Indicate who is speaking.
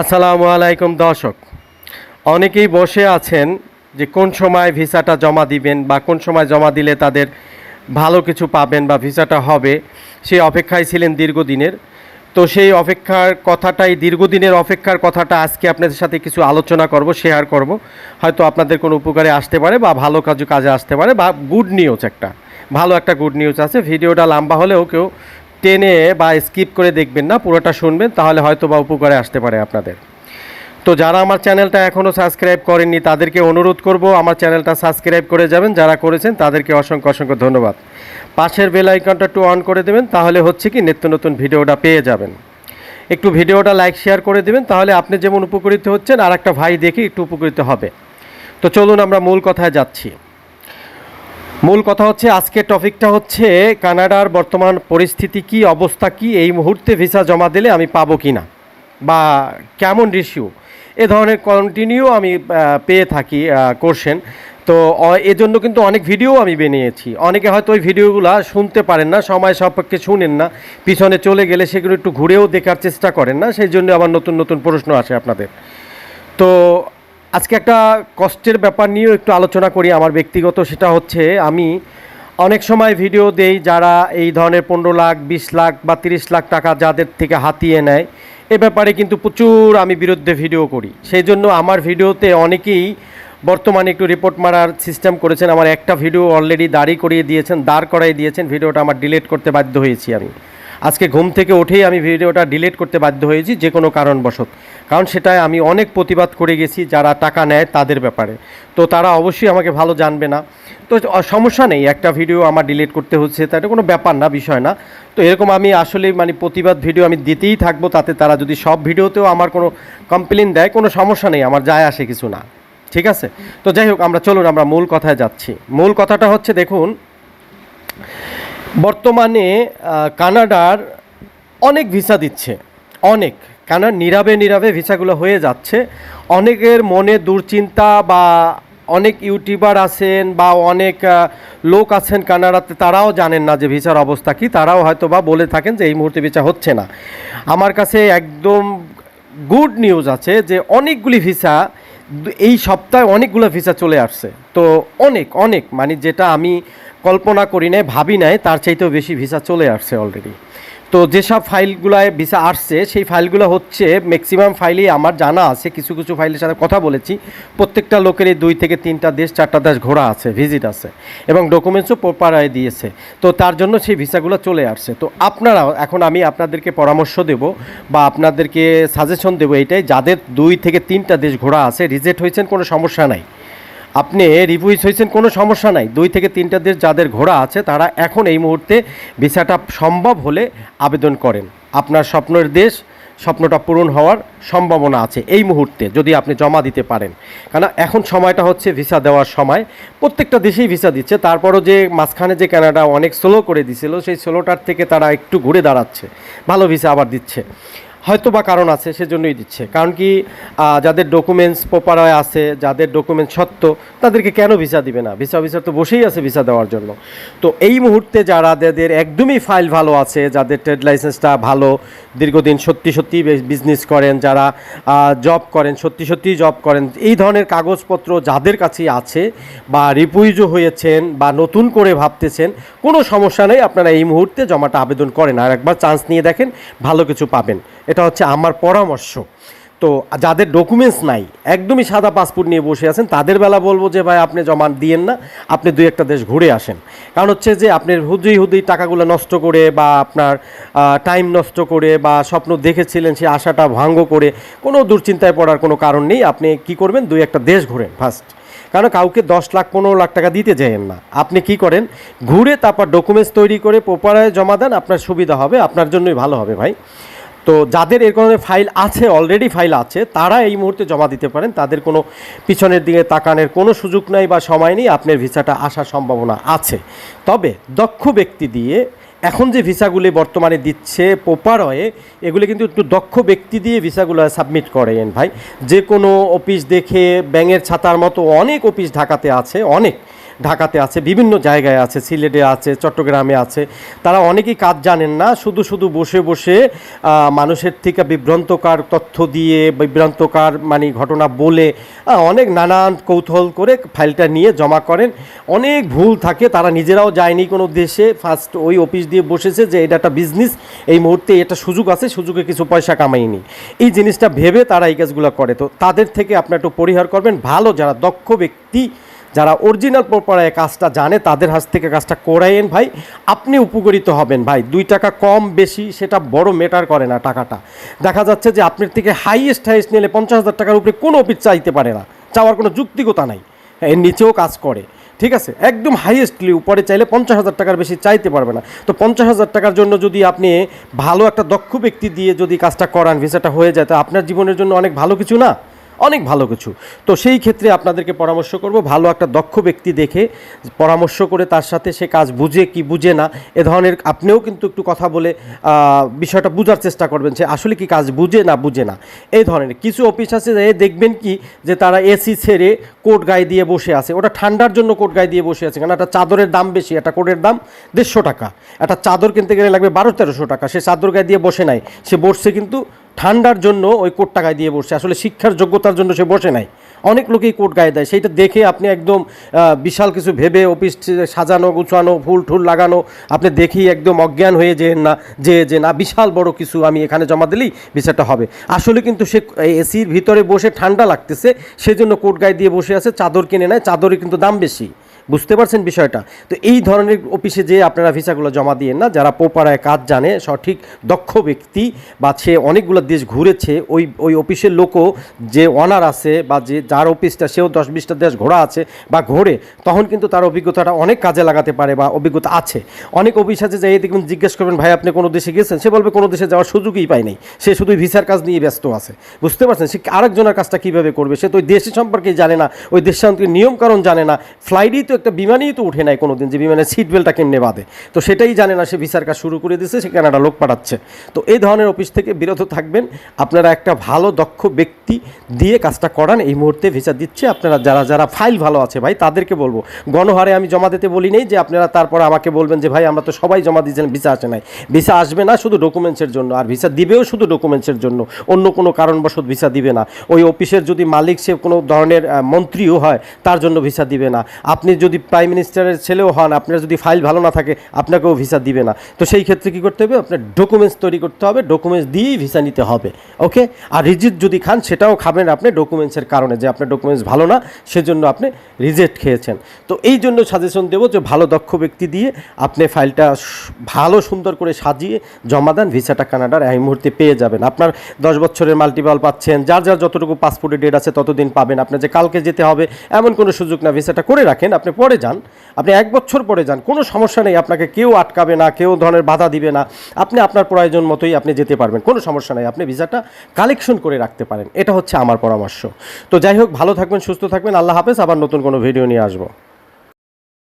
Speaker 1: আসসালামু আলাইকুম, দর্শক। অনেকেই বসে আছেন যে কোন সময় ভিসাটা জমা দিবেন বা কোন সময় জমা দিলে তাদের ভালো কিছু পাবেন বা ভিসাটা হবে, সেই অপেক্ষায় ছিলেন দীর্ঘদিনের। তো সেই অপেক্ষার কথাটাই, দীর্ঘদিনের অপেক্ষার কথাটা আজকে আপনাদের সাথে কিছু আলোচনা করব, শেয়ার করব। হয়তো আপনাদের কোনো উপকারে আসতে পারে বা ভালো কাজু কাজে আসতে পারে বা গুড নিউজ একটা। ভালো একটা গুড নিউজ আছে। ভিডিওটা লম্বা হলেও কেউ টেনে বা স্কিপ করে দেখবেন না, পুরোটা শুনবেন, তাহলে হয়তো বা উপকারে আসতে পারে আপনাদের। তো যারা আমার চ্যানেলটা এখনও সাবস্ক্রাইব করেননি, তাদেরকে অনুরোধ করব, আমার চ্যানেলটা সাবস্ক্রাইব করে যাবেন, যারা করেছেন, তাদেরকে অসংখ্য অসংখ্য ধন্যবাদ। পাশের বেল আইকনটা একটু অন করে দেবেন, তাহলে হচ্ছে কি, নিত্য নতুন ভিডিওটা পেয়ে যাবেন। একটু ভিডিওটা লাইক, শেয়ার করে দেবেন, তাহলে আপনি যেমন উপকৃত হচ্ছেন আর একটা ভাই দেখে একটু উপকৃত হবে। তো চলুন আমরা মূল কথায় যাচ্ছি। মূল কথা হচ্ছে, আজকের টপিকটা হচ্ছে, কানাডার বর্তমান পরিস্থিতি কি, অবস্থা কি, এই মুহূর্তে ভিসা জমা দিলে আমি পাবো কি না বা কেমন রিসিউ এ ধরনের কন্টিনিউ আমি পেয়ে থাকি কোর্সেন তো এজন্য কিন্তু অনেক ভিডিও আমি বানিয়েছি। অনেকে হয়তো ওই ভিডিওগুলো শুনতে পারেন না, সময় সাপেক্ষে শুনেন না, পিছনে চলে গেলে সেগুলো একটু ঘুরেও দেখার চেষ্টা করেন না, সেই জন্য আবার নতুন নতুন প্রশ্ন আসে আপনাদের। তো আজকে একটা কষ্টের ব্যাপার নিয়েও একটু আলোচনা করি আমার ব্যক্তিগত, সেটা হচ্ছে আমি অনেক সময় ভিডিও দেই যারা এই ধরনের পনেরো লাখ, বিশ লাখ বা তিরিশ লাখ টাকা যাদের থেকে হাতিয়ে নেয়। এ ব্যাপারে কিন্তু প্রচুর আমি বিরুদ্ধে ভিডিও করি। সেই জন্য আমার ভিডিওতে অনেকেই বর্তমানে একটু রিপোর্ট মারার সিস্টেম করেছেন। আমার একটা ভিডিও অলরেডি দাঁড়ি করিয়ে দিয়েছেন, দাঁড় করাই দিয়েছেন। ভিডিওটা আমার ডিলিট করতে বাধ্য হয়েছি আমি। আজকে ঘুম থেকে উঠেই আমি ভিডিওটা ডিলিট করতে বাধ্য হয়েছি, যে কোনো কারণবশত। কারণ সেটায় আমি অনেক প্রতিবাদ করে গেছি, যারা টাকা নেয় তাদের ব্যাপারে। তো তারা অবশ্যই আমাকে ভালো জানবে না। তো সমস্যা নেই, একটা ভিডিও আমার ডিলিট করতে হচ্ছে, তা এটা কোনো ব্যাপার না, বিষয় না। তো এরকম আমি আসলে মানে প্রতিবাদ ভিডিও আমি দিতেই থাকব, তাতে তারা যদি সব ভিডিওতেও আমার কোনো কমপ্লেন দেয়, কোনো সমস্যা নেই, আমার যায় আসে কিছু না। ঠিক আছে? তো যাই হোক, আমরা চলুন, আমরা মূল কথায় যাচ্ছি। মূল কথাটা হচ্ছে, দেখুন বর্তমানে কানাডার অনেক ভিসা দিচ্ছে। অনেক। কেন নীরবে নীরবে ভিসাগুলো হয়ে যাচ্ছে। অনেকের মনে দুশ্চিন্তা বা অনেক ইউটিউবার আছেন বা অনেক লোক আছেন কানাডাতে, তারাও জানেন না যে ভিসার অবস্থা কি। তারাও হয়তো বা বলে থাকেন যে এই মুহূর্তে ভিসা হচ্ছে না। আমার কাছে একদম গুড নিউজ আছে যে অনেকগুলি ভিসা এই সপ্তাহে অনেকগুলো ভিসা চলে আসছে। তো অনেক অনেক। মানে যেটা আমি কল্পনা করি নাই, ভাবি নাই, তার চাইতেও বেশি ভিসা চলে আসছে অলরেডি তো যেসব ফাইলগুলায় ভিসা আসছে, সেই ফাইলগুলো হচ্ছে ম্যাক্সিমাম ফাইলই আমার জানা আছে, কিছু কিছু ফাইলের সাথে কথা বলেছি। প্রত্যেকটা লোকেরই দুই থেকে তিনটা দেশ, চারটা দেশ ঘোরা আছে ভিজিট আছে এবং ডকুমেন্টসও প্রপারায় দিয়েছে। তো তার জন্য সেই ভিসাগুলো চলে আসছে। তো আপনারা এখন আমি আপনাদেরকে পরামর্শ দেব বা আপনাদেরকে সাজেশন দেবো এইটাই যাদের দুই থেকে তিনটা দেশ ঘোরা আছে রিজেক্ট হয়েছেন, কোনো সমস্যা নাই। আপনি রিভিউজ হয়েছেন, কোনো সমস্যা নাই। দুই থেকে তিনটা দেশ যাদের ঘোরা আছে, তারা এখন এই মুহূর্তে ভিসাটা সম্ভব হলে আবেদন করেন। আপনার স্বপ্নের দেশ, স্বপ্নটা পূরণ হওয়ার সম্ভাবনা আছে এই মুহূর্তে, যদি আপনি জমা দিতে পারেন। কারণ এখন সময়টা হচ্ছে ভিসা দেওয়ার সময়। প্রত্যেকটা দেশেই ভিসা দিচ্ছে। তারপরও যে মাঝখানে যে কানাডা অনেক স্লো করে দিছিল, সেই স্লোটার থেকে তারা একটু ঘুরে দাঁড়াচ্ছে। ভালো ভিসা আবার দিচ্ছে। হয়তো বা কারণ আছে, সেজন্যই দিচ্ছে। কারণ কি যাদের ডকুমেন্টস প্রপার আছে, যাদের ডকুমেন্টস সত্য, তাদেরকে কেন ভিসা দিবে না? ভিসা অফিসার তো বসেই আছে ভিসা দেওয়ার জন্য। তো এই মুহূর্তে যারা যাদের একদমই ফাইল ভালো আছে, যাদের ট্রেড লাইসেন্সটা ভালো, দীর্ঘদিন সত্যি সত্যি বিজনেস করেন, যারা জব করেন, সত্যি সত্যি জব করেন, এই ধরনের কাগজপত্র যাদের কাছেই আছে বা রিপুইজও হয়েছেন বা নতুন করে ভাবতেছেন, কোনো সমস্যা নেই, আপনারা এই মুহূর্তে জমাটা আবেদন করেন। আর একবার চান্স নিয়ে দেখেন, ভালো কিছু পাবেন। এটা হচ্ছে আমার পরামর্শ। তো যাদের ডকুমেন্টস নাই, একদমই সাদা পাসপোর্ট নিয়ে বসে আছেন, তাদের বেলা বলব যে, ভাই, আপনি জমা দিয়েন না, আপনি দুই একটা দেশ ঘুরে আসেন। কারণ হচ্ছে যে, আপনি হুদুই হুদুই টাকাগুলো নষ্ট করে বা আপনার টাইম নষ্ট করে বা স্বপ্ন দেখেছিলেন সে আশাটা ভাঙ্গ করে, কোনো দুশ্চিন্তায় পড়ার কোনো কারণ নেই, আপনি কি করবেন? দুই একটা দেশ ঘুরেন ফার্স্ট কারণ কাউকে দশ লাখ, পনেরো লাখ টাকা দিতে যাইয়েন না। আপনি কি করেন? ঘুরে তারপর ডকুমেন্টস তৈরি করে প্রপারায় জমা দেন, আপনার সুবিধা হবে, আপনার জন্যই ভালো হবে ভাই। তো যাদের এর ধরনের ফাইল আছে অলরেডি ফাইল আছে, তারা এই মুহূর্তে জমা দিতে পারেন। তাদের কোনো পিছনের দিকে তাকানোর কোনো সুযোগ নাই বা সময় নেই। আপনার ভিসাটা আসার সম্ভাবনা আছে। তবে দক্ষ ব্যক্তি দিয়ে এখন যে ভিসাগুলি বর্তমানে দিচ্ছে পোপারয়ে এগুলি কিন্তু একটু দক্ষ ব্যক্তি দিয়ে ভিসাগুলো সাবমিট করেন ভাই। যে কোনো অফিস দেখে ব্যাঙের ছাতার মতো অনেক অফিস ঢাকাতে আছে, অনেক। ঢাকাতে আছে, বিভিন্ন জায়গায় আছে, সিলেটে আছে, চট্টগ্রামে আছে। তারা অনেকেই কাজ জানেন না, শুধু শুধু বসে বসে মানুষের থেকে বিভ্রান্তকার তথ্য দিয়ে, বিভ্রান্তকার মানে ঘটনা বলে অনেক নানান কৌতূহল করে ফাইলটা নিয়ে জমা করেন। অনেক ভুল থাকে, তারা নিজেরাও যায়নি কোনো দেশে। ফার্স্ট ওই অফিস দিয়ে বসেছে যে এটা একটা বিজনেস এই মুহূর্তে এটা সুযোগ আছে, সুযোগে কিছু পয়সা কামাইনি। এই জিনিসটা ভেবে তারা এই কাজগুলো করে। তো তাদের থেকে আপনার একটু পরিহার করবেন। ভালো যারা দক্ষ ব্যক্তি যারা অরিজিনাল প্রপারায় কাজটা জানে, তাদের হাত থেকে কাজটা করাইন ভাই। আপনি উপকৃত হবেন ভাই। দুই টাকা কম, বেশি, সেটা বড় মেটার করে না টাকাটা। দেখা যাচ্ছে যে আপনার থেকে হাইয়েস্ট হাইয়েস্ট নিলে পঞ্চাশ হাজার টাকার উপরে কোনো অফিস চাইতে পারে না। চাওয়ার কোনো যুক্তিকতা নাই। এর নিচেও কাজ করে। ঠিক আছে? একদম হাইয়েস্টলি উপরে চাইলে পঞ্চাশ হাজার টাকার বেশি চাইতে পারবে না। তো পঞ্চাশ হাজার টাকার জন্য যদি আপনি ভালো একটা দক্ষ ব্যক্তি দিয়ে যদি কাজটা করান ভিসাটা হয়ে যায়, তো আপনার জীবনের জন্য অনেক ভালো কিছু না? অনেক ভালো কিছু। তো সেই ক্ষেত্রে আপনাদেরকে পরামর্শ করব, ভালো একটা দক্ষ ব্যক্তি দেখে পরামর্শ করে তার সাথে সে কাজ বুঝে কি বুঝে না, এ ধরনের আপনিও কিন্তু একটু কথা বলে বিষয়টা বোঝার চেষ্টা করবেন যে আসলে কি কাজ বুঝে না বুঝে না। এই ধরনের কিছু অফিস আছে দেখবেন কি যে তারা এসি ছেড়ে কোট গায়ে দিয়ে বসে আছে। ওটা ঠান্ডার জন্য কোট গায়ে দিয়ে বসে আছে। কারণ একটা চাদরের দাম বেশি, একটা কোটের দাম দেড়শো টাকা। একটা চাদর কিনতে গেলে লাগবে বারো তেরোশো টাকা। সে চাদর গায়ে দিয়ে বসে নাই। সে বসছে কিন্তু ঠান্ডার জন্য ওই কোট টাকায় দিয়ে বসছে আসলে শিক্ষার যোগ্যতার জন্য সে বসে নাই। অনেক লোকেই কোট গায়ে দেয়। সেইটা দেখে আপনি একদম বিশাল কিছু ভেবে অফিস সাজানো, গুছানো, ফুল টুল লাগানো, আপনি দেখেই একদম অজ্ঞান হয়ে যে না, যে যে না, বিশাল বড় কিছু আমি এখানে জমা দিলেই বিচারটা হবে। আসলে কিন্তু সে এসির ভিতরে বসে ঠান্ডা লাগতেছে, সেজন্য কোট গায়ে দিয়ে বসে আছে, চাদর কিনে নেয়, চাদরের কিন্তু দাম বেশি। বুঝতে পারছেন বিষয়টা? তো এই ধরনের অফিসে যে আপনারা ভিসাগুলো জমা দিয়ে না, যারা পোপারায় কাজ জানে, সঠিক, দক্ষ ব্যক্তি বা সে অনেকগুলো দেশ ঘুরেছে, ওই ওই অফিসের লোকও যে অনার আছে বা যে, যার অফিসটা সেও দশ বিশটা দেশ ঘোরা আছে বা ঘোরে, তখন কিন্তু তার অভিজ্ঞতাটা অনেক কাজে লাগাতে পারে বা অভিজ্ঞতা আছে। অনেক অফিস আছে যে দেখবেন জিজ্ঞেস করবেন, ভাই, আপনি কোনো দেশে গেছেন? সে বলবে, কোনো দেশে যাওয়ার সুযোগই পায় নাই। সে শুধু ভিসার কাজ নিয়ে ব্যস্ত আছে। বুঝতে পারছেন? সে আরেকজনের কাজটা কীভাবে করবে? সে তো ওই দেশের সম্পর্কে জানে না, ওই দেশ সম্পর্কে নিয়মকানুন জানে না। ফ্লাইটেই তো একটা বিমানেই তো উঠে নাই কোনো দিন যে বিমানের সিট বেল্টটা কেমনে বাঁধে। তো সেটাই জানে না, সে ভিসার কাজ শুরু করে দিয়েছে, সে কানাডা লোক পাঠাচ্ছে। তো এই ধরনের অফিস থেকে বিরত থাকবেন। আপনারা একটা ভালো, দক্ষ ব্যক্তি দিয়ে কাজটা করান, এই মুহূর্তে ভিসা দিচ্ছে। আপনারা যারা যারা ফাইল ভালো আছে ভাই, তাদেরকে বলব, গণহারে আমি জমা দিতে বলি নেই যে আপনারা তারপর আমাকে বলবেন যে ভাই, আমরা তো সবাই জমা দিয়েছেন ভিসা আসে নাই। ভিসা আসবে না শুধু ডকুমেন্টসের জন্য, আর ভিসা দিবেও শুধু ডকুমেন্টসের জন্য। অন্য কোনো কারণবশত ভিসা দিবে না। ওই অফিসের যদি মালিক সে কোনো ধরনের মন্ত্রীও হয়, তার জন্য ভিসা দিবে না। আপনি যদি প্রাইম মিনিস্টারের ছেলেও হন, আপনার যদি ফাইল ভালো না থাকে, আপনাকেও ভিসা দিবে না। তো সেই ক্ষেত্রে কী করতে হবে? আপনার ডকুমেন্টস তৈরি করতে হবে ডকুমেন্টস দিয়েই ভিসা নিতে হবে ওকে আর রিজিট যদি খান, সেটাও খাবেন আপনি ডকুমেন্টসের কারণে, যে আপনার ডকুমেন্টস ভালো না, সেজন্য আপনি রিজেক্ট খেয়েছেন। তো এই জন্য সাজেশন দেবো যে ভালো দক্ষ ব্যক্তি দিয়ে আপনি ফাইলটা ভালো সুন্দর করে সাজিয়ে জমা দেন ভিসাটা কানাডার এই মুহূর্তে পেয়ে যাবেন। আপনার দশ বছরের মাল্টিপাল পাচ্ছেন, যার যার যতটুকু পাসপোর্টের ডেট আছে ততদিন পাবেন। আপনার যে কালকে যেতে হবে, এমন কোনো সুযোগ না ভিসাটা করে রাখেন, আপনি পরে যান, আপনি এক বছর পরে যান, কোনো সমস্যা নেই, আপনাকে কেউ আটকাবে না, কেউ ধরনের বাধা দিবে না, আপনি আপনার প্রয়োজন মতোই আপনি যেতে পারবেন, কোনো সমস্যা নেই, আপনি ভিসাটা কালেকশন করে রাখতে পারেন, এটা হচ্ছে আমার পরামর্শ। তো যাই হোক, ভালো থাকবেন, সুস্থ থাকবেন, আল্লাহ হাফেজ, আবার নতুন কোনো ভিডিও নিয়ে আসব।